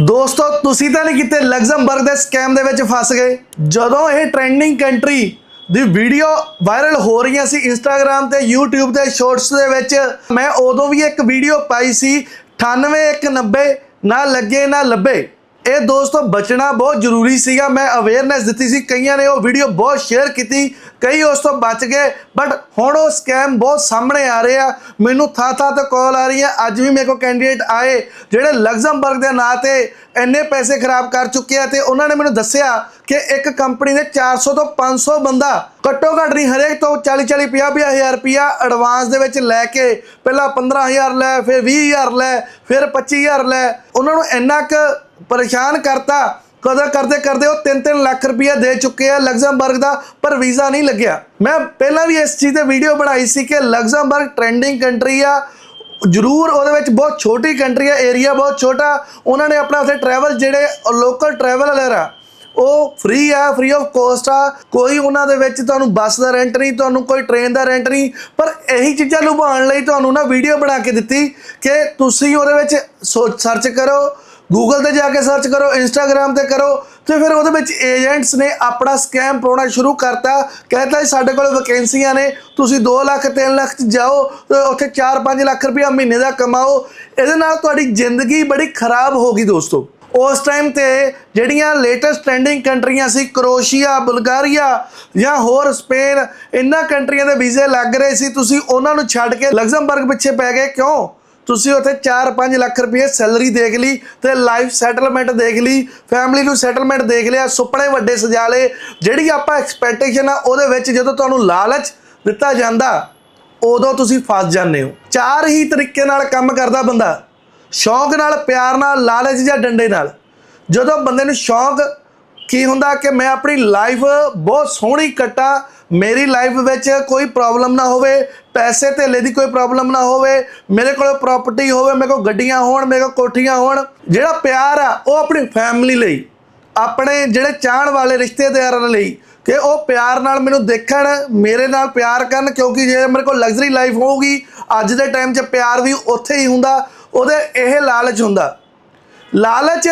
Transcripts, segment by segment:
ਦੋਸਤੋ, ਤੁਸੀਂ ਤਾਂ ਨਹੀਂ ਕਿਤੇ ਲਗਜ਼ਮਬਰਗ ਦੇ ਸਕੈਮ ਦੇ ਵਿੱਚ ਫਸ ਗਏ। ਜਦੋਂ ਇਹ ਟ੍ਰੈਂਡਿੰਗ ਕੰਟਰੀ ਦੀ ਵੀਡੀਓ ਵਾਇਰਲ ਹੋ ਰਹੀਆਂ ਸੀ ਇੰਸਟਾਗ੍ਰam ਤੇ YouTube ਤੇ ਸ਼ਾਰਟਸ ਦੇ ਵਿੱਚ, ਮੈਂ ਉਦੋਂ ਵੀ ਇੱਕ ਵੀਡੀਓ ਪਾਈ ਸੀ 98190 ਨਾ ਲੱਗੇ, ਨਾ ਲੱਭੇ। ਇਹ ਦੋਸਤੋ, ਬਚਣਾ ਬਹੁਤ ਜ਼ਰੂਰੀ ਸੀਗਾ। ਮੈਂ ਅਵੇਅਰਨੈਸ ਦਿੱਤੀ ਸੀ। ਕਈਆਂ ਨੇ ਉਹ ਵੀਡੀਓ ਬਹੁਤ ਸ਼ੇਅਰ ਕੀਤੀ। ਕਈ ਉਸ ਤੋਂ ਬਚ ਗਏ। ਬਟ ਹੁਣ ਉਹ ਸਕੈਮ ਬਹੁਤ ਸਾਹਮਣੇ ਆ ਰਹੇ ਆ। ਮੈਨੂੰ ਥਾਂ ਥਾਂ ਤੇ ਕਾਲ ਆ ਰਹੀ ਹੈ ਅੱਜ ਵੀ ਮੇਰੇ ਕੋਲ ਕੈਂਡੀਡੇਟ ਆਏ, ਜਿਹੜੇ ਲਗਜ਼ਮਬਰਗ ਦੇ ਨਾਂ ਤੇ ਇੰਨੇ ਪੈਸੇ ਖਰਾਬ ਕਰ ਚੁੱਕੇ ਆ ਤੇ ਉਹਨਾਂ ਨੇ ਮੈਨੂੰ ਦੱਸਿਆ ਕਿ ਇੱਕ ਕੰਪਨੀ ਨੇ 400 ਤੋਂ 500 ਬੰਦਾ ਘੱਟੋ ਘੱਟ ਨਹੀਂ, ਹਰੇਕ ਤੋਂ 40 40 50 ਹਜ਼ਾਰ ਰੁਪਿਆ ਐਡਵਾਂਸ ਦੇ ਵਿੱਚ ਲੈ ਕੇ ਪਹਿਲਾਂ 15000 ਲੈ, ਫਿਰ 20000 ਲੈ, ਫਿਰ 25000 ਲੈ। ਉਹਨਾਂ ਨੂੰ ਇੰਨਾ ਕੁ ਪਰੇਸ਼ਾਨ ਕਰਤਾ। ਕਦਰ ਕਰਦੇ ਕਰਦੇ ਉਹ 3-3 ਲੱਖ ਰੁਪਇਆ ਦੇ ਚੁੱਕੇ ਆ ਲਗਜ਼ਮਬਰਗ ਦਾ, ਪਰ ਵੀਜ਼ਾ ਨਹੀਂ ਲੱਗਿਆ। ਮੈਂ ਪਹਿਲਾਂ ਵੀ ਇਸ ਚੀਜ਼ ਤੇ ਵੀਡੀਓ ਬਣਾਈ ਸੀ ਕਿ ਲਗਜ਼ਮਬਰਗ ਟ੍ਰੈਂਡਿੰਗ ਕੰਟਰੀ ਆ। ਜ਼ਰੂਰ ਉਹਦੇ ਵਿੱਚ ਬਹੁਤ ਛੋਟੀ ਕੰਟਰੀ ਆ ਏਰੀਆ ਬਹੁਤ ਛੋਟਾ। ਉਹਨਾਂ ਨੇ ਆਪਣਾ ਉੱਥੇ ਟਰੈਵਲ ਜਿਹੜੇ ਲੋਕਲ ਟਰੈਵਲਰ ਆ, ਉਹ ਫ੍ਰੀ ਆ ਫ੍ਰੀ ਆਫ ਕੋਸਟ ਆ। ਕੋਈ ਉਹਨਾਂ ਦੇ ਵਿੱਚ ਤੁਹਾਨੂੰ ਬੱਸ ਦਾ ਰੈਂਟ ਨਹੀਂ, ਤੁਹਾਨੂੰ ਕੋਈ ਟ੍ਰੇਨ ਦਾ ਰੈਂਟ ਨਹੀਂ। ਪਰ ਇਹੀ ਚੀਜ਼ਾਂ ਲੁਭਾਉਣ ਲਈ ਤੁਹਾਨੂੰ ਨਾ ਵੀਡੀਓ ਬਣਾ ਕੇ ਦਿੱਤੀ ਕਿ ਤੁਸੀਂ ਉਹਦੇ ਵਿੱਚ ਸਰਚ ਕਰੋ। ਗੂਗਲ ਤੇ ਜਾ ਕੇ ਸਰਚ ਕਰੋ ਇੰਸਟਾਗ੍ਰam ਤੇ ਕਰੋ, ਤੇ ਫਿਰ ਉਹਦੇ ਵਿੱਚ ਏਜੰਟਸ ਨੇ ਆਪਣਾ ਸਕੈਮ ਪਾਉਣਾ ਸ਼ੁਰੂ ਕਰਤਾ। ਕਹਿੰਦਾ ਜੀ, ਸਾਡੇ ਕੋਲ ਵੈਕੈਂਸੀਆਂ ਨੇ, ਤੁਸੀਂ 2 ਲੱਖ 3 ਲੱਖ ਚ ਜਾਓ, ਤੇ ਉੱਥੇ 4-5 ਲੱਖ ਰੁਪਇਆ ਮਹੀਨੇ ਦਾ ਕਮਾਓ। ਇਹਦੇ ਨਾਲ ਤੁਹਾਡੀ ਜ਼ਿੰਦਗੀ ਬੜੀ ਖਰਾਬ ਹੋ ਗਈ ਦੋਸਤੋ। ਉਸ ਟਾਈਮ ਤੇ ਜਿਹੜੀਆਂ ਲੇਟੈਸਟ ਟ੍ਰੈਂਡਿੰਗ ਕੰਟਰੀਆਂ ਸੀ, ਕਰੋਸ਼ੀਆ, ਬੁਲਗਾਰੀਆ ਜਾਂ ਹੋਰ ਸਪੇਨ, ਇਹਨਾਂ ਕੰਟਰੀਆਂ ਦੇ ਵੀਜ਼ੇ ਲੱਗ ਰਹੇ ਸੀ। ਤੁਸੀਂ ਉਹਨਾਂ ਨੂੰ ਛੱਡ ਕੇ ਲਗਜ਼ਮਬਰਗ ਪਿੱਛੇ ਪੈ ਗਏ। ਕਿਉਂ? ਤੁਸੀਂ ਉੱਥੇ 4-5 ਲੱਖ ਰੁਪਏ ਸੈਲਰੀ ਦੇਖ ਲਈ ਤੇ ਲਾਈਫ ਸੈਟਲਮੈਂਟ ਦੇਖ ਲਈ ਫੈਮਿਲੀ ਨੂੰ ਸੈਟਲਮੈਂਟ ਦੇਖ ਲਿਆ, ਸੁਪਨੇ ਵੱਡੇ ਸਜਾ ਲਏ। ਜਿਹੜੀ ਆਪਾਂ ਐਕਸਪੈਕਟੇਸ਼ਨ ਆ, ਉਹਦੇ ਵਿੱਚ ਜਦੋਂ ਤੁਹਾਨੂੰ ਲਾਲਚ ਦਿੱਤਾ ਜਾਂਦਾ, ਉਦੋਂ ਤੁਸੀਂ ਫਸ ਜਾਂਦੇ ਹੋ। ਚਾਰ ਹੀ ਤਰੀਕੇ ਨਾਲ ਕੰਮ ਕਰਦਾ ਬੰਦਾ। ਸ਼ੌਂਕ ਨਾਲ, ਪਿਆਰ ਨਾਲ, ਲਾਲਚ ਜਾਂ ਡੰਡੇ ਨਾਲ। ਜਦੋਂ ਬੰਦੇ ਨੂੰ ਸ਼ੌਂਕ ਕੀ ਹੁੰਦਾ ਕਿ ਮੈਂ ਆਪਣੀ ਲਾਈਫ ਬਹੁਤ ਸੋਹਣੀ ਕੱਟਾ ਮੇਰੀ ਲਾਈਫ ਵਿੱਚ ਕੋਈ ਪ੍ਰੋਬਲਮ ਨਾ ਹੋਵੇ, ਪੈਸੇ ਧੇਲੇ ਦੀ ਕੋਈ ਪ੍ਰੋਬਲਮ ਨਾ ਹੋਵੇ, ਮੇਰੇ ਕੋਲ ਪ੍ਰਾਪਰਟੀ ਹੋਵੇ, ਮੇਰੇ ਕੋਲ ਗੱਡੀਆਂ ਹੋਣ, ਮੇਰੇ ਕੋਲ ਕੋਠੀਆਂ ਹੋਣ, ਜਿਹੜਾ ਪਿਆਰ ਆ, ਉਹ ਆਪਣੀ ਫੈਮਿਲੀ ਲਈ, ਆਪਣੇ ਜਿਹੜੇ ਚਾਹਣ ਵਾਲੇ ਰਿਸ਼ਤੇਦਾਰਾਂ ਲਈ, ਕਿ ਉਹ ਪਿਆਰ ਨਾਲ ਮੈਨੂੰ ਦੇਖਣ, ਮੇਰੇ ਨਾਲ ਪਿਆਰ ਕਰਨ, ਕਿਉਂਕਿ ਜੇ ਮੇਰੇ ਕੋਲ ਲਗਜ਼ਰੀ ਲਾਈਫ ਹੋਊਗੀ, ਅੱਜ ਦੇ ਟਾਈਮ 'ਚ ਪਿਆਰ ਵੀ ਉੱਥੇ ਹੀ ਹੁੰਦਾ, ਉਹਦੇ ਇਹ ਲਾਲਚ ਹੁੰਦਾ। ਲਾਲਚ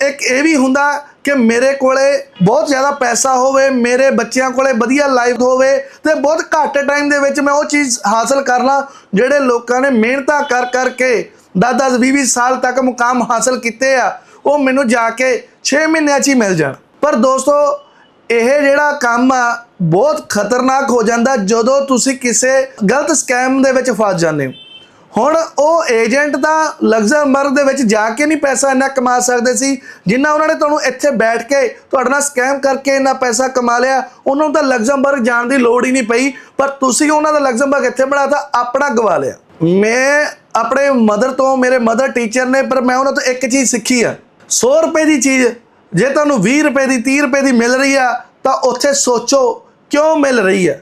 ਇੱਕ ਇਹ ਵੀ ਹੁੰਦਾ ਕਿ ਮੇਰੇ ਕੋਲੇ ਬਹੁਤ ਜ਼ਿਆਦਾ ਪੈਸਾ ਹੋਵੇ, ਮੇਰੇ ਬੱਚਿਆਂ ਕੋਲੇ ਵਧੀਆ ਲਾਈਫ ਹੋਵੇ ਤੇ ਬਹੁਤ ਘੱਟ ਟਾਈਮ ਦੇ ਵਿੱਚ ਮੈਂ ਉਹ ਚੀਜ਼ ਹਾਸਲ ਕਰ ਲਾਂ ਜਿਹੜੇ ਲੋਕਾਂ ਨੇ ਮਿਹਨਤਾਂ ਕਰ ਕਰਕੇ 10-10 20-20 ਸਾਲ ਤੱਕ ਮੁਕਾਮ ਹਾਸਲ ਕੀਤੇ ਆ, ਉਹ ਮੈਨੂੰ ਜਾ ਕੇ 6 ਮਹੀਨਿਆਂ 'ਚ ਹੀ ਮਿਲ ਜਾਣ। ਪਰ ਦੋਸਤੋ, ਇਹ ਜਿਹੜਾ ਕੰਮ ਆ, ਬਹੁਤ ਖਤਰਨਾਕ ਹੋ ਜਾਂਦਾ ਜਦੋਂ ਤੁਸੀਂ ਕਿਸੇ ਗਲਤ ਸਕੈਮ ਦੇ ਵਿੱਚ ਫਸ ਜਾਂਦੇ ਹੋ। ਹੁਣ ਉਹ ਏਜੰਟ ਤਾਂ ਲਗਜ਼ਮਬਰਗ ਦੇ ਵਿੱਚ ਜਾ ਕੇ ਨਹੀਂ ਪੈਸਾ ਇੰਨਾ ਕਮਾ ਸਕਦੇ ਸੀ, ਜਿੰਨਾ ਉਹਨਾਂ ਨੇ ਤੁਹਾਨੂੰ ਇੱਥੇ ਬੈਠ ਕੇ ਤੁਹਾਡੇ ਨਾਲ ਸਕੈਮ ਕਰਕੇ ਇੰਨਾ ਪੈਸਾ ਕਮਾ ਲਿਆ, ਉਹਨਾਂ ਨੂੰ ਤਾਂ ਲਗਜ਼ਮਬਰਗ ਜਾਣ ਦੀ ਲੋੜ ਹੀ ਨਹੀਂ ਪਈ, ਪਰ ਤੁਸੀਂ ਉਹਨਾਂ ਦਾ ਲਗਜ਼ਮਬਰਗ ਇੱਥੇ ਬਣਾਤਾ, ਆਪਣਾ ਗਵਾ ਲਿਆ। ਮੈਂ ਆਪਣੇ ਮਦਰ ਤੋਂ, ਮੇਰੇ ਮਦਰ ਟੀਚਰ ਨੇ, ਪਰ ਮੈਂ ਉਹਨਾਂ ਤੋਂ ਇੱਕ ਚੀਜ਼ ਸਿੱਖੀ ਆ। 100 ਰੁਪਏ ਦੀ ਚੀਜ਼, ਜੇ ਤੁਹਾਨੂੰ 20 ਰੁਪਏ ਦੀ 30 ਰੁਪਏ ਦੀ ਮਿਲ ਰਹੀ ਆ, ਤਾਂ ਉੱਥੇ ਸੋਚੋ ਕਿਉਂ ਮਿਲ ਰਹੀ ਆ।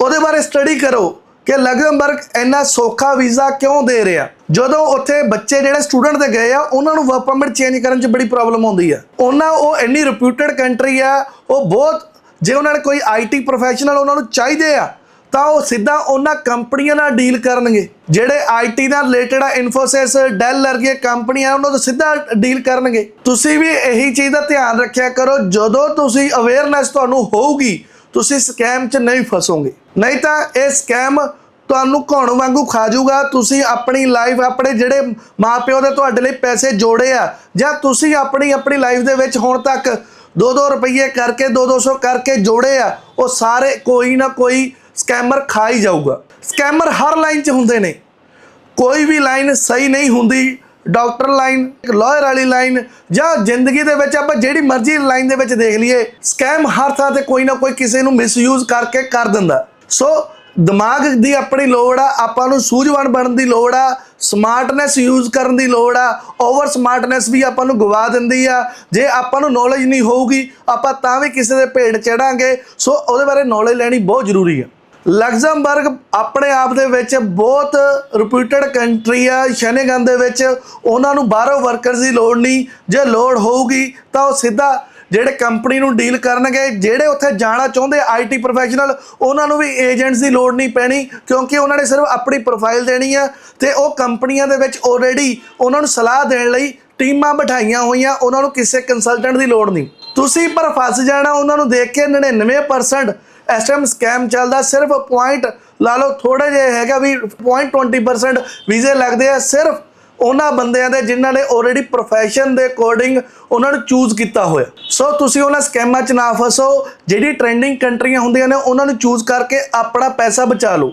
ਉਹਦੇ ਬਾਰੇ ਸਟੱਡੀ ਕਰੋ। ਕਿ ਲਗਜ਼ਮਬਰਗ ਇੰਨਾ ਸੌਖਾ ਵੀਜ਼ਾ ਕਿਉਂ ਦੇ ਰਿਹਾ? ਜਦੋਂ ਉੱਥੇ ਬੱਚੇ ਜਿਹੜੇ ਸਟੂਡੈਂਟ ਤੇ ਗਏ ਆ, ਉਹਨਾਂ ਨੂੰ ਵਰਕ ਪਰਮਿਟ ਚੇਂਜ ਕਰਨ 'ਚ ਬੜੀ ਪ੍ਰੋਬਲਮ ਆਉਂਦੀ ਆ। ਉਹਨਾਂ ਉਹ ਇੰਨੀ ਰਿਪਿਊਟਡ ਕੰਟਰੀ ਆ, ਉਹ ਬਹੁਤ ਜੇ ਉਹਨਾਂ ਨੇ ਕੋਈ ਆਈਟੀ ਪ੍ਰੋਫੈਸ਼ਨਲ ਉਹਨਾਂ ਨੂੰ ਚਾਹੀਦੇ ਆ, ਤਾਂ ਉਹ ਸਿੱਧਾ ਉਹਨਾਂ ਕੰਪਨੀਆਂ ਨਾਲ ਡੀਲ ਕਰਨਗੇ। ਜਿਹੜੇ ਆਈਟੀ ਨਾਲ ਰਿਲੇਟਡ ਆ ਇਨਫੋਸਿਸ ਡੈਲ ਵਰਗੀਆਂ ਕੰਪਨੀਆਂ, ਉਹਨਾਂ ਤੋਂ ਸਿੱਧਾ ਡੀਲ ਕਰਨਗੇ। ਤੁਸੀਂ ਵੀ ਇਹੀ ਚੀਜ਼ ਦਾ ਧਿਆਨ ਰੱਖਿਆ ਕਰੋ, ਜਦੋਂ ਤੁਸੀਂ ਅਵੇਅਰਨੈਸ ਤੁਹਾਨੂੰ ਹੋਊਗੀ, ਤੁਸੀਂ ਸਕੈਮ 'ਚ ਨਹੀਂ ਫਸੋਗੇ। ਨਹੀਂ ਤਾਂ ਇਹ ਸਕੈਮ ਤੁਹਾਨੂੰ ਘੁਣ ਵਾਂਗੂ ਖਾ ਜਾਊਗਾ। ਤੁਸੀਂ ਆਪਣੀ ਲਾਈਫ ਆਪਣੇ ਜਿਹੜੇ ਮਾਪਿਓ ਦੇ ਤੁਹਾਡੇ ਲਈ ਪੈਸੇ ਜੋੜੇ ਆ, ਜਾਂ ਤੁਸੀਂ ਆਪਣੀ ਆਪਣੀ ਲਾਈਫ ਦੇ ਵਿੱਚ ਹੁਣ ਤੱਕ 2-2 ਰੁਪਏ ਕਰਕੇ 2-200 ਕਰਕੇ ਜੋੜੇ ਆ, ਉਹ ਸਾਰੇ ਕੋਈ ਨਾ ਕੋਈ ਸਕੈਮਰ ਖਾ ਹੀ ਜਾਊਗਾ। ਸਕੈਮਰ ਹਰ ਲਾਈਨ 'ਚ ਹੁੰਦੇ ਨੇ। ਕੋਈ ਵੀ ਲਾਈਨ ਸਹੀ ਨਹੀਂ ਹੁੰਦੀ ਡਾਕਟਰ ਲਾਈਨ ਲਾਇਰ ਵਾਲੀ ਲਾਈਨ ਜਾਂ ਜ਼ਿੰਦਗੀ ਦੇ ਵਿੱਚ ਆਪਾਂ ਜਿਹੜੀ ਮਰਜ਼ੀ ਲਾਈਨ ਦੇ ਵਿੱਚ ਦੇਖ ਲਈਏ ਸਕੈਮ ਹਰ ਥਾਂ ਤੇ ਕੋਈ ਨਾ ਕੋਈ ਕਿਸੇ ਨੂੰ ਮਿਸਯੂਜ਼ ਕਰਕੇ ਕਰ ਦਿੰਦਾ। ਸੋ ਦਿਮਾਗ ਦੀ ਆਪਣੀ ਲੋੜ ਆ, ਆਪਾਂ ਨੂੰ ਸੂਝਵਾਨ ਬਣਨ ਦੀ ਲੋੜ ਆ ਸਮਾਰਟਨੈਸ ਯੂਜ਼ ਕਰਨ ਦੀ ਲੋੜ ਆ ਓਵਰ ਸਮਾਰਟਨੈਸ ਵੀ ਆਪਾਂ ਨੂੰ ਗਵਾ ਦਿੰਦੀ ਆ। ਜੇ ਆਪਾਂ ਨੂੰ ਨੌਲੇਜ ਨਹੀਂ ਹੋਊਗੀ, ਆਪਾਂ ਤਾਂ ਵੀ ਕਿਸੇ ਦੇ ਭੇਡ ਚੜਾਂਗੇ। ਸੋ ਉਹਦੇ ਬਾਰੇ ਨੌਲੇਜ ਲੈਣੀ ਬਹੁਤ ਜ਼ਰੂਰੀ ਆ। ਲਗਜ਼ਮਬਰਗ ਆਪਣੇ ਆਪ ਦੇ ਵਿੱਚ ਬਹੁਤ ਰਿਪਿਊਟਡ ਕੰਟਰੀ ਆ, ਸ਼ੈਨੇਗਨ ਦੇ ਵਿੱਚ। ਉਹਨਾਂ ਨੂੰ ਬਾਹਰੋਂ ਵਰਕਰਸ ਦੀ ਲੋੜ ਨਹੀਂ। ਜੇ ਲੋੜ ਹੋਊਗੀ, ਤਾਂ ਉਹ ਸਿੱਧਾ ਜਿਹੜੇ ਕੰਪਨੀ ਨੂੰ ਡੀਲ ਕਰਨਗੇ, ਜਿਹੜੇ ਉੱਥੇ ਜਾਣਾ ਚਾਹੁੰਦੇ ਆਈਟੀ ਪ੍ਰੋਫੈਸ਼ਨਲ ਉਹਨਾਂ ਨੂੰ ਵੀ ਏਜੰਟਸ ਦੀ ਲੋੜ ਨਹੀਂ ਪੈਣੀ, ਕਿਉਂਕਿ ਉਹਨਾਂ ਨੇ ਸਿਰਫ ਆਪਣੀ ਪ੍ਰੋਫਾਈਲ ਦੇਣੀ ਆ ਤੇ ਉਹ ਕੰਪਨੀਆਂ ਦੇ ਵਿੱਚ ਆਲਰੇਡੀ ਉਹਨਾਂ ਨੂੰ ਸਲਾਹ ਦੇਣ ਲਈ ਟੀਮਾਂ ਬਿਠਾਈਆਂ ਹੋਈਆਂ, ਉਹਨਾਂ ਨੂੰ ਕਿਸੇ ਕੰਸਲਟੈਂਟ ਦੀ ਲੋੜ ਨਹੀਂ। ਤੁਸੀਂ ਪਰ ਫਸ ਜਾਣਾ, ਉਹਨਾਂ ਨੂੰ ਦੇਖ ਕੇ 99% ਇਸ ਟਾਈਮ ਸਕੈਮ ਚੱਲਦਾ, ਸਿਰਫ ਪੁਆਇੰਟ ਲਾ ਲਓ ਥੋੜੇ ਜਿਹੇ ਹੈਗਾ ਵੀ 0.20% ਵੀਜ਼ੇ ਲੱਗਦੇ ਆ, ਸਿਰਫ ਉਹਨਾਂ ਬੰਦਿਆਂ ਦੇ ਜਿਨ੍ਹਾਂ ਨੇ ਆਲਰੇਡੀ ਪ੍ਰੋਫੈਸ਼ਨ ਦੇ ਅਕੋਰਡਿੰਗ ਉਹਨਾਂ ਨੂੰ ਚੂਜ਼ ਕੀਤਾ ਹੋਇਆ। ਸੋ ਤੁਸੀਂ ਉਹਨਾਂ ਸਕੈਮਾਂ 'ਚ ਨਾ ਫਸੋ, ਜਿਹੜੀ ਟ੍ਰੈਂਡਿੰਗ ਕੰਟਰੀਆਂ ਹੁੰਦੀਆਂ ਨੇ, ਉਹਨਾਂ ਨੂੰ ਚੂਜ਼ ਕਰਕੇ ਆਪਣਾ ਪੈਸਾ ਬਚਾ ਲਓ।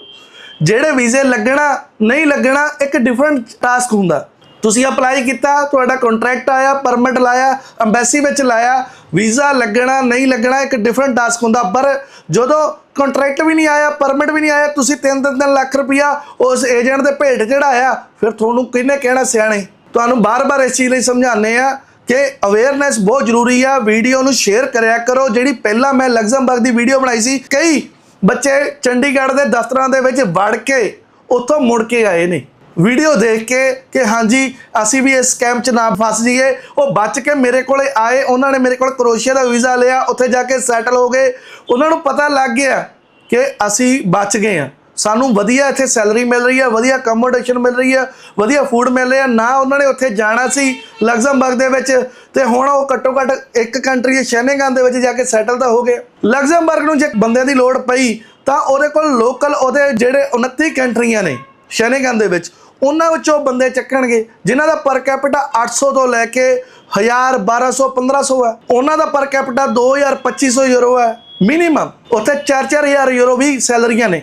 ਜਿਹੜੇ ਵੀਜ਼ੇ ਲੱਗਣਾ, ਨਹੀਂ ਲੱਗਣਾ, ਇੱਕ ਡਿਫਰੈਂਟ ਟਾਸਕ ਹੁੰਦਾ। ਤੁਸੀਂ ਅਪਲਾਈ ਕੀਤਾ, ਤੁਹਾਡਾ ਕੰਟਰੈਕਟ ਆਇਆ ਪਰਮਿਟ ਲਾਇਆ ਐਮਬੈਸੀ ਵਿੱਚ ਲਾਇਆ, ਵੀਜ਼ਾ ਲੱਗਣਾ, ਨਹੀਂ ਲੱਗਣਾ, ਇੱਕ ਡਿਫਰੈਂਟ ਟਾਸਕ ਹੁੰਦਾ। ਪਰ ਜਦੋਂ ਕੰਟਰੈਕਟ ਵੀ ਨਹੀਂ ਆਇਆ ਪਰਮਿਟ ਵੀ ਨਹੀਂ ਆਇਆ, ਤੁਸੀਂ 3-3 ਲੱਖ ਰੁਪਇਆ ਉਸ ਏਜੰਟ ਦੇ ਭੇਟ ਚੜਾਇਆ ਫਿਰ ਤੁਹਾਨੂੰ ਕਿਹਨੇ ਕਹਿਣਾ ਸਿਆਣੇ? ਤੁਹਾਨੂੰ ਬਾਰ-ਬਾਰ ਇਸ ਚੀਜ਼ ਲਈ ਸਮਝਾਉਂਦੇ ਆ ਕਿ ਅਵੇਅਰਨੈਸ ਬਹੁਤ ਜ਼ਰੂਰੀ ਆ ਵੀਡੀਓ ਨੂੰ ਸ਼ੇਅਰ ਕਰਿਆ ਕਰੋ, ਜਿਹੜੀ ਪਹਿਲਾਂ ਮੈਂ ਲਗਜ਼ਮਬਰਗ ਦੀ ਵੀਡੀਓ ਬਣਾਈ ਸੀ, ਕਈ ਬੱਚੇ ਚੰਡੀਗੜ੍ਹ ਦੇ ਦਫ਼ਤਰਾਂ ਦੇ ਵਿੱਚ ਵੜ ਕੇ ਉੱਥੋਂ ਮੁੜ ਕੇ ਆਏ ਨੇ। ਵੀਡੀਓ ਦੇਖ ਕੇ ਕਿ ਹਾਂਜੀ, ਅਸੀਂ ਵੀ ਇਸ ਸਕੈਮ 'ਚ ਨਾ ਫਸ ਜਾਈਏ। ਉਹ ਬਚ ਕੇ ਮੇਰੇ ਕੋਲੇ ਆਏ, ਉਹਨਾਂ ਨੇ ਮੇਰੇ ਕੋਲ ਕਰੋਸ਼ੀਆ ਦਾ ਵੀਜ਼ਾ ਲਿਆ, ਉੱਥੇ ਜਾ ਕੇ ਸੈਟਲ ਹੋ ਗਏ। ਉਹਨਾਂ ਨੂੰ ਪਤਾ ਲੱਗ ਗਿਆ ਕਿ ਅਸੀਂ ਬਚ ਗਏ ਆ ਸਾਨੂੰ ਵਧੀਆ ਇੱਥੇ ਸੈਲਰੀ ਮਿਲ ਰਹੀ ਹੈ, ਵਧੀਆ ਅਕਮੋਡੇਸ਼ਨ ਮਿਲ ਰਹੀ ਹੈ, ਵਧੀਆ ਫੂਡ ਮਿਲ ਰਿਹਾ। ਨਾ ਉਹਨਾਂ ਨੇ ਉੱਥੇ ਜਾਣਾ ਸੀ ਲਗਜ਼ਮਬਰਗ ਦੇ ਵਿੱਚ ਤੇ ਹੁਣ ਉਹ ਘੱਟੋ ਘੱਟ ਇੱਕ ਕੰਟਰੀ ਹੈ ਸ਼ੈਨੇਗਨ ਦੇ ਵਿੱਚ ਜਾ ਕੇ ਸੈਟਲ ਤਾਂ ਹੋ ਗਏ। ਲਗਜ਼ਮਬਰਗ ਨੂੰ ਜੇ ਬੰਦਿਆਂ ਦੀ ਲੋੜ ਪਈ, ਤਾਂ ਉਹਦੇ ਕੋਲ ਲੋਕਲ ਉਹਦੇ ਜਿਹੜੇ 29 ਕੰਟਰੀਆਂ ਨੇ ਸ਼ੈਨੇਗਨ ਦੇ ਵਿੱਚ। ਉਹਨਾਂ ਵਿੱਚੋਂ ਬੰਦੇ ਚੱਕਣਗੇ, ਜਿਨ੍ਹਾਂ ਦਾ ਪਰ ਕੈਪੀਟਾ 800 ਤੋਂ ਲੈ ਕੇ 1000 1200 1500 ਹੈ। ਉਹਨਾਂ ਦਾ ਪਰ ਕੈਪੀਟਾ 2000 2500 ਯੂਰੋ ਹੈ। ਮਿਨੀਮਮ ਉੱਥੇ 4-4000 ਯੂਰੋ ਵੀ ਸੈਲਰੀਆਂ ਨੇ।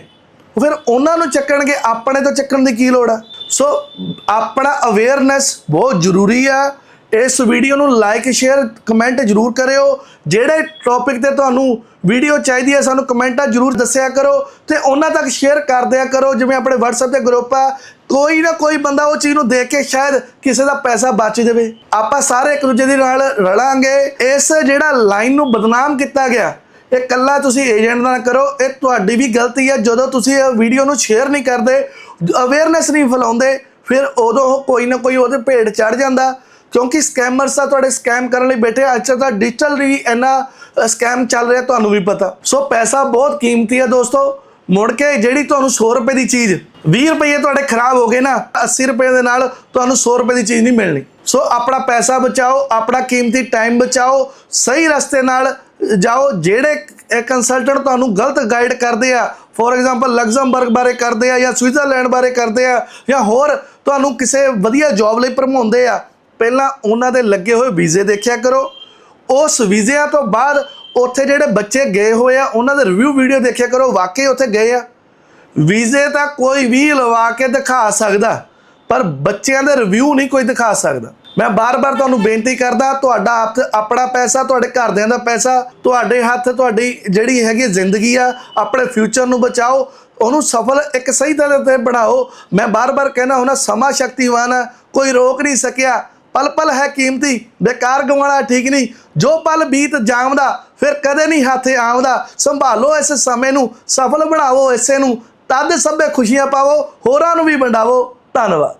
ਫਿਰ ਉਹਨਾਂ ਨੂੰ ਚੱਕਣਗੇ, ਆਪਣੇ ਤੋਂ ਚੱਕਣ ਦੀ ਕੀ ਲੋੜ ਹੈ? ਸੋ ਆਪਣਾ ਅਵੇਅਰਨੈਸ ਬਹੁਤ ਜ਼ਰੂਰੀ ਆ ਇਸ ਵੀਡੀਓ ਨੂੰ ਲਾਈਕ ਸ਼ੇਅਰ ਕਮੈਂਟ ਜਰੂਰ ਕਰਿਓ। ਜਿਹੜੇ ਟੌਪਿਕ ਤੇ ਤੁਹਾਨੂੰ ਵੀਡੀਓ ਚਾਹੀਦੀ ਹੈ, ਸਾਨੂੰ ਕਮੈਂਟਾਂ ਜਰੂਰ ਦੱਸਿਆ ਕਰੋ ਤੇ ਉਹਨਾਂ ਤੱਕ ਸ਼ੇਅਰ ਕਰ ਦਿਆ ਕਰੋ। ਜਿਵੇਂ ਆਪਣੇ WhatsApp ਤੇ ਗਰੁੱਪ ਆ, ਕੋਈ ਨਾ ਕੋਈ ਬੰਦਾ ਉਹ ਚੀਜ਼ ਨੂੰ ਦੇਖ ਕੇ ਸ਼ਾਇਦ ਕਿਸੇ ਦਾ ਪੈਸਾ ਬਚ ਜਾਵੇ। ਆਪਾਂ ਸਾਰੇ ਇੱਕ ਦੂਜੇ ਦੇ ਨਾਲ ਰਲਾਂਗੇ। ਇਸ ਜਿਹੜਾ ਲਾਈਨ ਨੂੰ ਬਦਨਾਮ ਕੀਤਾ ਗਿਆ, ਇਹ ਕੱਲਾ ਤੁਸੀਂ ਏਜੰਟ ਨਾਲ ਕਰੋ। ਇਹ ਤੁਹਾਡੀ ਵੀ ਗਲਤੀ ਹੈ। ਜਦੋਂ ਤੁਸੀਂ ਇਹ ਵੀਡੀਓ ਨੂੰ ਸ਼ੇਅਰ ਨਹੀਂ ਕਰਦੇ ਅਵੇਅਰਨੈਸ ਨਹੀਂ ਫੈਲਾਉਂਦੇ, ਫਿਰ ਉਦੋਂ ਉਹ ਕੋਈ ਨਾ ਕੋਈ ਉਹਦੇ ਭੇਡ ਚੜ ਜਾਂਦਾ। ਕਿਉਂਕਿ ਸਕੈਮਰਸ ਤਾਂ ਤੁਹਾਡੇ ਸਕੈਮ ਕਰਨ ਲਈ ਬੈਠੇ ਆ। ਅੱਜ ਤਾਂ ਡਿਜੀਟਲ ਵੀ ਇੰਨਾ ਸਕੈਮ ਚੱਲ ਰਿਹਾ ਤੁਹਾਨੂੰ ਵੀ ਪਤਾ। ਸੋ ਪੈਸਾ ਬਹੁਤ ਕੀਮਤੀ ਹੈ ਦੋਸਤੋ। ਮੁੜ ਕੇ ਜਿਹੜੀ ਤੁਹਾਨੂੰ 100 ਰੁਪਏ ਦੀ ਚੀਜ਼ 20 ਰੁਪਏ ਤੁਹਾਡੇ ਖਰਾਬ ਹੋ ਗਏ ਨਾ 80 ਰੁਪਏ ਦੇ ਨਾਲ ਤੁਹਾਨੂੰ 100 ਰੁਪਏ ਦੀ ਚੀਜ਼ ਨਹੀਂ ਮਿਲਣੀ। ਸੋ ਆਪਣਾ ਪੈਸਾ ਬਚਾਓ, ਆਪਣਾ ਕੀਮਤੀ ਟਾਈਮ ਬਚਾਓ, ਸਹੀ ਰਸਤੇ ਨਾਲ ਜਾਓ। ਜਿਹੜੇ ਕੰਸਲਟੈਂਟ ਤੁਹਾਨੂੰ ਗਲਤ ਗਾਈਡ ਕਰਦੇ ਆ ਫੋਰ ਐਗਜ਼ਾਮਪਲ ਲਗਜ਼ਮਬਰਗ ਬਾਰੇ ਕਰਦੇ ਆ ਜਾਂ ਸਵਿਟਜ਼ਰਲੈਂਡ ਬਾਰੇ ਕਰਦੇ ਆ ਜਾਂ ਹੋਰ, ਤੁਹਾਨੂੰ ਕਿਸੇ ਵਧੀਆ ਜੌਬ ਲਈ ਭਰਮਾਉਂਦੇ ਆ ਪਹਿਲਾਂ ਉਹਨਾਂ ਦੇ ਲੱਗੇ ਹੋਏ ਵੀਜ਼ੇ ਦੇਖਿਆ ਕਰੋ। ਉਸ ਵੀਜ਼ਿਆਂ ਤੋਂ ਬਾਅਦ ਉੱਥੇ ਜਿਹੜੇ ਬੱਚੇ ਗਏ ਹੋਏ ਆ, ਉਹਨਾਂ ਦੇ ਰਿਵਿਊ ਵੀਡੀਓ ਦੇਖਿਆ ਕਰੋ, ਵਾਕਈ ਉੱਥੇ ਗਏ ਆ। ਵੀਜ਼ੇ ਤਾਂ ਕੋਈ ਵੀ ਲਵਾ ਕੇ ਦਿਖਾ ਸਕਦਾ, ਪਰ ਬੱਚਿਆਂ ਦੇ ਰਿਵਿਊ ਨਹੀਂ ਕੋਈ ਦਿਖਾ ਸਕਦਾ। ਮੈਂ ਬਾਰ-ਬਾਰ ਤੁਹਾਨੂੰ ਬੇਨਤੀ ਕਰਦਾ, ਤੁਹਾਡਾ ਆਪ- ਆਪਣਾ ਪੈਸਾ, ਤੁਹਾਡੇ ਘਰਦਿਆਂ ਦਾ ਪੈਸਾ, ਤੁਹਾਡੇ ਹੱਥ, ਤੁਹਾਡੀ ਜਿਹੜੀ ਹੈਗੀ ਜ਼ਿੰਦਗੀ ਆ, ਆਪਣੇ ਫਿਊਚਰ ਨੂੰ ਬਚਾਓ, ਉਹਨੂੰ ਸਫਲ ਇੱਕ ਸਹੀ ਤਰ੍ਹਾਂ ਤੇ ਬਣਾਓ। ਮੈਂ ਬਾਰ-ਬਾਰ ਕਹਿਣਾ ਹੁਣਾ ਸਮਾਂ ਸ਼ਕਤੀਵਾਨ ਆ, ਕੋਈ ਰੋਕ ਨਹੀਂ ਸਕਿਆ। ਪਲ ਪਲ ਹੈ ਕੀਮਤੀ, ਬੇਕਾਰ ਗਵਾਉਣਾ ਠੀਕ ਨਹੀਂ। ਜੋ ਪਲ ਬੀਤ ਜਾਵਦਾ, ਫਿਰ ਕਦੇ ਨਹੀਂ ਹੱਥੇ ਆਉਂਦਾ ਸੰਭਾਲੋ ਇਸ ਸਮੇਂ ਨੂੰ, ਸਫਲ ਬਣਾਵੋ ਇਸੇ ਨੂੰ। ਤਦ ਸਭੇ ਖੁਸ਼ੀਆਂ ਪਾਵੋ, ਹੋਰਾਂ ਨੂੰ ਵੀ ਵੰਡਾਵੋ। ਧੰਨਵਾਦ।